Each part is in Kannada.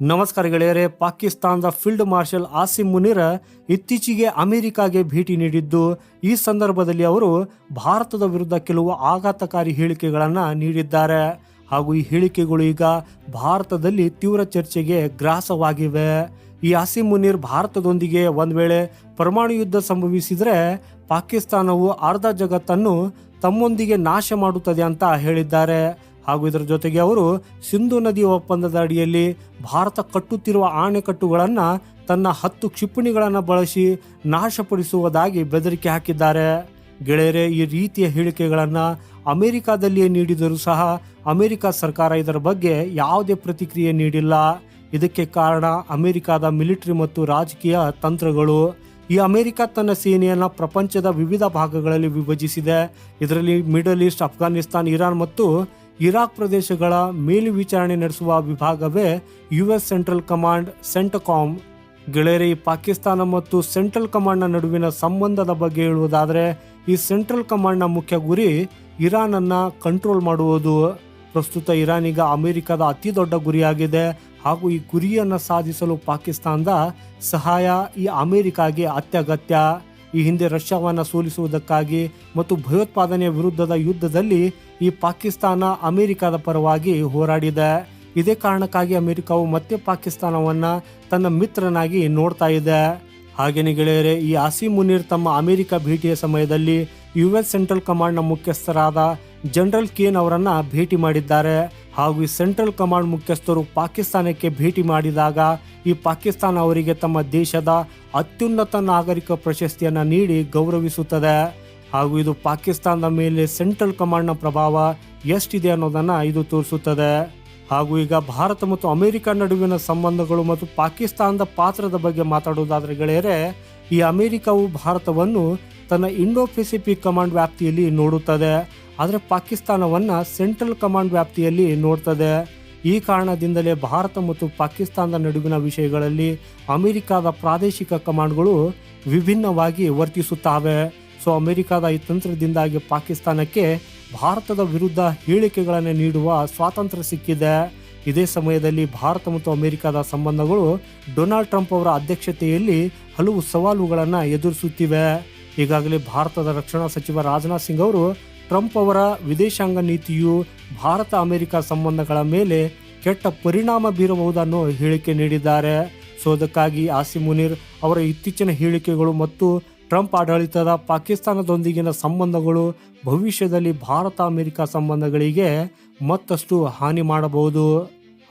ನಮಸ್ಕಾರ ಗೆಳೆಯರೆ, ಪಾಕಿಸ್ತಾನದ ಫೀಲ್ಡ್ ಮಾರ್ಷಲ್ ಆಸಿಮ್ ಮುನಿರ್ ಇತ್ತೀಚೆಗೆ ಅಮೆರಿಕಾಗೆ ಭೇಟಿ ನೀಡಿದ್ದು. ಈ ಸಂದರ್ಭದಲ್ಲಿ ಅವರು ಭಾರತದ ವಿರುದ್ಧ ಕೆಲವು ಆಘಾತಕಾರಿ ಹೇಳಿಕೆಗಳನ್ನು ನೀಡಿದ್ದಾರೆ. ಹಾಗೂ ಈ ಹೇಳಿಕೆಗಳು ಈಗ ಭಾರತದಲ್ಲಿ ತೀವ್ರ ಚರ್ಚೆಗೆ ಗ್ರಾಸವಾಗಿವೆ. ಈ ಆಸಿಮ್ ಮುನೀರ್ ಭಾರತದೊಂದಿಗೆ ಒಂದು ವೇಳೆ ಪರಮಾಣು ಯುದ್ಧ ಸಂಭವಿಸಿದರೆ ಪಾಕಿಸ್ತಾನವು ಅರ್ಧ ಜಗತ್ತನ್ನು ತಮ್ಮೊಂದಿಗೆ ನಾಶ ಮಾಡುತ್ತದೆ ಅಂತ ಹೇಳಿದ್ದಾರೆ. ಹಾಗೂ ಇದರ ಜೊತೆಗೆ ಅವರು ಸಿಂಧು ನದಿ ಒಪ್ಪಂದದ ಅಡಿಯಲ್ಲಿ ಭಾರತ ಕಟ್ಟುತ್ತಿರುವ ಆಣೆಕಟ್ಟುಗಳನ್ನು ತನ್ನ ಹತ್ತು ಕ್ಷಿಪಣಿಗಳನ್ನು ಬಳಸಿ ನಾಶಪಡಿಸುವುದಾಗಿ ಬೆದರಿಕೆ ಹಾಕಿದ್ದಾರೆ. ಗೆಳೆಯರೆ, ಈ ರೀತಿಯ ಹೇಳಿಕೆಗಳನ್ನು ಅಮೆರಿಕಾದಲ್ಲಿಯೇ ನೀಡಿದರೂ ಸಹ ಅಮೆರಿಕ ಸರ್ಕಾರ ಇದರ ಬಗ್ಗೆ ಯಾವುದೇ ಪ್ರತಿಕ್ರಿಯೆ ನೀಡಿಲ್ಲ. ಇದಕ್ಕೆ ಕಾರಣ ಅಮೆರಿಕದ ಮಿಲಿಟರಿ ಮತ್ತು ರಾಜಕೀಯ ತಂತ್ರಗಳು. ಈ ಅಮೆರಿಕ ತನ್ನ ಸೇನೆಯನ್ನು ಪ್ರಪಂಚದ ವಿವಿಧ ಭಾಗಗಳಲ್ಲಿ ವಿಭಜಿಸಿದೆ. ಇದರಲ್ಲಿ ಮಿಡಲ್ ಈಸ್ಟ್ ಅಫ್ಘಾನಿಸ್ತಾನ್ ಇರಾನ್ ಮತ್ತು ಇರಾಕ್ ಪ್ರದೇಶಗಳ ಮೇಲ್ವಿಚಾರಣೆ ನಡೆಸುವ ವಿಭಾಗವೇ ಯುಎಸ್ ಸೆಂಟ್ರಲ್ ಕಮಾಂಡ್ ಸೆಂಟಕಾಮ್. ಗೆಳೆಯರೆ ಪಾಕಿಸ್ತಾನ ಮತ್ತು ಸೆಂಟ್ರಲ್ ಕಮಾಂಡ್ನ ನಡುವಿನ ಸಂಬಂಧದ ಬಗ್ಗೆ ಹೇಳುವುದಾದರೆ, ಈ ಸೆಂಟ್ರಲ್ ಕಮಾಂಡ್ನ ಮುಖ್ಯ ಗುರಿ ಇರಾನ್ ಅನ್ನ ಕಂಟ್ರೋಲ್ ಮಾಡುವುದು. ಪ್ರಸ್ತುತ ಇರಾನ್ ಈಗ ಅಮೆರಿಕದ ಅತಿ ದೊಡ್ಡ ಗುರಿಯಾಗಿದೆ. ಹಾಗೂ ಈ ಗುರಿಯನ್ನು ಸಾಧಿಸಲು ಪಾಕಿಸ್ತಾನದ ಸಹಾಯ ಈ ಅಮೆರಿಕಾಗೆ ಅತ್ಯಗತ್ಯ. ಈ ಹಿಂದೆ ರಷ್ಯಾವನ್ನು ಸೋಲಿಸುವುದಕ್ಕಾಗಿ ಮತ್ತು ಭಯೋತ್ಪಾದನೆಯ ವಿರುದ್ಧದ ಯುದ್ಧದಲ್ಲಿ ಈ ಪಾಕಿಸ್ತಾನ ಅಮೆರಿಕದ ಪರವಾಗಿ ಹೋರಾಡಿದೆ. ಇದೇ ಕಾರಣಕ್ಕಾಗಿ ಅಮೆರಿಕವು ಮತ್ತೆ ಪಾಕಿಸ್ತಾನವನ್ನ ತನ್ನ ಮಿತ್ರನಾಗಿ ನೋಡ್ತಾ ಇದೆ. ಹಾಗೇನೇ ಗೆಳೆಯರೆ, ಈ ಆಸಿ ಮುನೀರ್ ತಮ್ಮ ಅಮೆರಿಕ ಭೇಟಿಯ ಸಮಯದಲ್ಲಿ ಯು ಎಸ್ ಸೆಂಟ್ರಲ್ ಕಮಾಂಡ್ನ ಮುಖ್ಯಸ್ಥರಾದ ಜನರಲ್ ಕೇನ್ ಅವರನ್ನ ಭೇಟಿ ಮಾಡಿದ್ದಾರೆ. ಹಾಗೂ ಈ ಸೆಂಟ್ರಲ್ ಕಮಾಂಡ್ ಮುಖ್ಯಸ್ಥರು ಪಾಕಿಸ್ತಾನಕ್ಕೆ ಭೇಟಿ ಮಾಡಿದಾಗ ಈ ಪಾಕಿಸ್ತಾನ ಅವರಿಗೆ ತಮ್ಮ ದೇಶದ ಅತ್ಯುನ್ನತ ನಾಗರಿಕ ಪ್ರಶಸ್ತಿಯನ್ನು ನೀಡಿ ಗೌರವಿಸುತ್ತದೆ. ಹಾಗೂ ಇದು ಪಾಕಿಸ್ತಾನದ ಮೇಲೆ ಸೆಂಟ್ರಲ್ ಕಮಾಂಡ್ನ ಪ್ರಭಾವ ಎಷ್ಟಿದೆ ಅನ್ನೋದನ್ನ ಇದು ತೋರಿಸುತ್ತದೆ. ಹಾಗೂ ಈಗ ಭಾರತ ಮತ್ತು ಅಮೆರಿಕ ನಡುವಿನ ಸಂಬಂಧಗಳು ಮತ್ತು ಪಾಕಿಸ್ತಾನದ ಪಾತ್ರದ ಬಗ್ಗೆ ಮಾತಾಡುವುದಾದ್ರೆ ಗೆಳೆಯರೆ, ಈ ಅಮೆರಿಕವು ಭಾರತವನ್ನು ತನ್ನ ಇಂಡೋ ಪೆಸಿಫಿಕ್ ಕಮಾಂಡ್ ವ್ಯಾಪ್ತಿಯಲ್ಲಿ ನೋಡುತ್ತದೆ. ಆದರೆ ಪಾಕಿಸ್ತಾನವನ್ನ ಸೆಂಟ್ರಲ್ ಕಮಾಂಡ್ ವ್ಯಾಪ್ತಿಯಲ್ಲಿ ನೋಡ್ತದೆ. ಈ ಕಾರಣದಿಂದಲೇ ಭಾರತ ಮತ್ತು ಪಾಕಿಸ್ತಾನದ ನಡುವಿನ ವಿಷಯಗಳಲ್ಲಿ ಅಮೆರಿಕದ ಪ್ರಾದೇಶಿಕ ಕಮಾಂಡ್ಗಳು ವಿಭಿನ್ನವಾಗಿ ವರ್ತಿಸುತ್ತವೆ. ಸೊ, ಅಮೆರಿಕದ ಈ ತಂತ್ರದಿಂದಾಗಿ ಪಾಕಿಸ್ತಾನಕ್ಕೆ ಭಾರತದ ವಿರುದ್ಧ ಹೇಳಿಕೆಗಳನ್ನು ನೀಡುವ ಸ್ವಾತಂತ್ರ್ಯ ಸಿಕ್ಕಿದೆ. ಇದೇ ಸಮಯದಲ್ಲಿ ಭಾರತ ಮತ್ತು ಅಮೆರಿಕದ ಸಂಬಂಧಗಳು ಡೊನಾಲ್ಡ್ ಟ್ರಂಪ್ ಅವರ ಅಧ್ಯಕ್ಷತೆಯಲ್ಲಿ ಹಲವು ಸವಾಲುಗಳನ್ನು ಎದುರಿಸುತ್ತಿವೆ. ಈಗಾಗಲೇ ಭಾರತದ ರಕ್ಷಣಾ ಸಚಿವ ರಾಜನಾಥ್ ಸಿಂಗ್ ಅವರು ಟ್ರಂಪ್ ಅವರ ವಿದೇಶಾಂಗ ನೀತಿಯು ಭಾರತ ಅಮೆರಿಕ ಸಂಬಂಧಗಳ ಮೇಲೆ ಕೆಟ್ಟ ಪರಿಣಾಮ ಬೀರಬಹುದನ್ನು ಹೇಳಿಕೆ ನೀಡಿದ್ದಾರೆ. ಸೊ ಅದಕ್ಕಾಗಿ ಆಸಿ ಮುನೀರ್ ಅವರ ಇತ್ತೀಚಿನ ಹೇಳಿಕೆಗಳು ಮತ್ತು ಟ್ರಂಪ್ ಆಡಳಿತದ ಪಾಕಿಸ್ತಾನದೊಂದಿಗಿನ ಸಂಬಂಧಗಳು ಭವಿಷ್ಯದಲ್ಲಿ ಭಾರತ ಅಮೆರಿಕ ಸಂಬಂಧಗಳಿಗೆ ಮತ್ತಷ್ಟು ಹಾನಿ ಮಾಡಬಹುದು.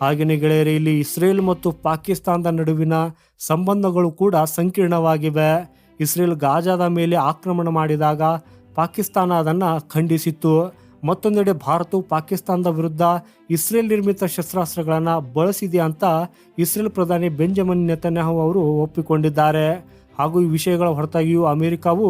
ಹಾಗೆಯೇ ಗೆಳೆಯರೆ, ಇಲ್ಲಿ ಇಸ್ರೇಲ್ ಮತ್ತು ಪಾಕಿಸ್ತಾನದ ನಡುವಿನ ಸಂಬಂಧಗಳು ಕೂಡ ಸಂಕೀರ್ಣವಾಗಿವೆ. ಇಸ್ರೇಲ್ ಗಾಜಾದ ಮೇಲೆ ಆಕ್ರಮಣ ಮಾಡಿದಾಗ ಪಾಕಿಸ್ತಾನ ಅದನ್ನು ಖಂಡಿಸಿತ್ತು. ಮತ್ತೊಂದೆಡೆ ಭಾರತವು ಪಾಕಿಸ್ತಾನದ ವಿರುದ್ಧ ಇಸ್ರೇಲ್ ನಿರ್ಮಿತ ಶಸ್ತ್ರಾಸ್ತ್ರಗಳನ್ನು ಬಳಸಿದೆ ಅಂತ ಇಸ್ರೇಲ್ ಪ್ರಧಾನಿ ಬೆಂಜಮಿನ್ ನೆತನ್ಯಾಹು ಅವರು ಒಪ್ಪಿಕೊಂಡಿದ್ದಾರೆ. ಹಾಗೂ ಈ ವಿಷಯಗಳ ಹೊರತಾಗಿಯೂ ಅಮೆರಿಕಾವು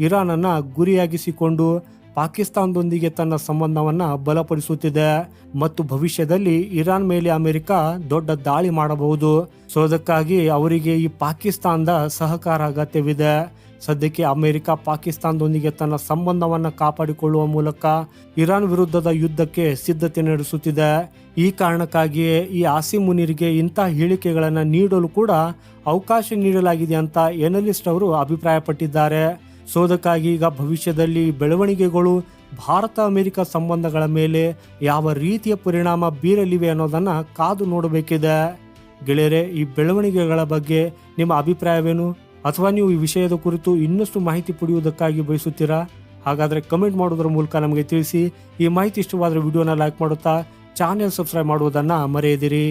ಇರಾನನ್ನು ಗುರಿಯಾಗಿಸಿಕೊಂಡು ಪಾಕಿಸ್ತಾನದೊಂದಿಗೆ ತನ್ನ ಸಂಬಂಧವನ್ನು ಬಲಪಡಿಸುತ್ತಿದೆ. ಮತ್ತು ಭವಿಷ್ಯದಲ್ಲಿ ಇರಾನ್ ಮೇಲೆ ಅಮೆರಿಕ ದೊಡ್ಡ ದಾಳಿ ಮಾಡಬಹುದು. ಸೊ ಅದಕ್ಕಾಗಿ ಅವರಿಗೆ ಈ ಪಾಕಿಸ್ತಾನದ ಸಹಕಾರ ಅಗತ್ಯವಿದೆ. ಸದ್ಯಕ್ಕೆ ಅಮೆರಿಕ ಪಾಕಿಸ್ತಾನದೊಂದಿಗೆ ತನ್ನ ಸಂಬಂಧವನ್ನು ಕಾಪಾಡಿಕೊಳ್ಳುವ ಮೂಲಕ ಇರಾನ್ ವಿರುದ್ಧದ ಯುದ್ಧಕ್ಕೆ ಸಿದ್ಧತೆ ನಡೆಸುತ್ತಿದೆ. ಈ ಕಾರಣಕ್ಕಾಗಿಯೇ ಈ ಆಸಿ ಮುನಿರಿಗೆ ಇಂಥ ಹೇಳಿಕೆಗಳನ್ನು ನೀಡಲು ಕೂಡ ಅವಕಾಶ ನೀಡಲಾಗಿದೆ ಅಂತ ಎನಲಿಸ್ಟ್ ಅವರು ಅಭಿಪ್ರಾಯಪಟ್ಟಿದ್ದಾರೆ. ಸೋದಕ್ಕಾಗಿ ಈಗ ಭವಿಷ್ಯದಲ್ಲಿ ಬೆಳವಣಿಗೆಗಳು ಭಾರತ ಅಮೆರಿಕ ಸಂಬಂಧಗಳ ಮೇಲೆ ಯಾವ ರೀತಿಯ ಪರಿಣಾಮ ಬೀರಲಿವೆ ಅನ್ನೋದನ್ನ ಕಾದು ನೋಡಬೇಕಿದೆ. ಗೆಳೆಯರೆ, ಈ ಬೆಳವಣಿಗೆಗಳ ಬಗ್ಗೆ ನಿಮ್ಮ ಅಭಿಪ್ರಾಯವೇನು? ಅಥವಾ ನೀವು ಈ ವಿಷಯದ ಕುರಿತು ಇನ್ನಷ್ಟು ಮಾಹಿತಿ ಪಡೆಯುವುದಕ್ಕಾಗಿ ಬಯಸುತ್ತೀರಾ? ಹಾಗಾದರೆ ಕಮೆಂಟ್ ಮಾಡುವುದರ ಮೂಲಕ ನಮಗೆ ತಿಳಿಸಿ. ಈ ಮಾಹಿತಿ ಇಷ್ಟವಾದರೆ ವಿಡಿಯೋನ ಲೈಕ್ ಮಾಡುತ್ತಾ ಚಾನೆಲ್ ಸಬ್ಸ್ಕ್ರೈಬ್ ಮಾಡುವುದನ್ನು ಮರೆಯದಿರಿ.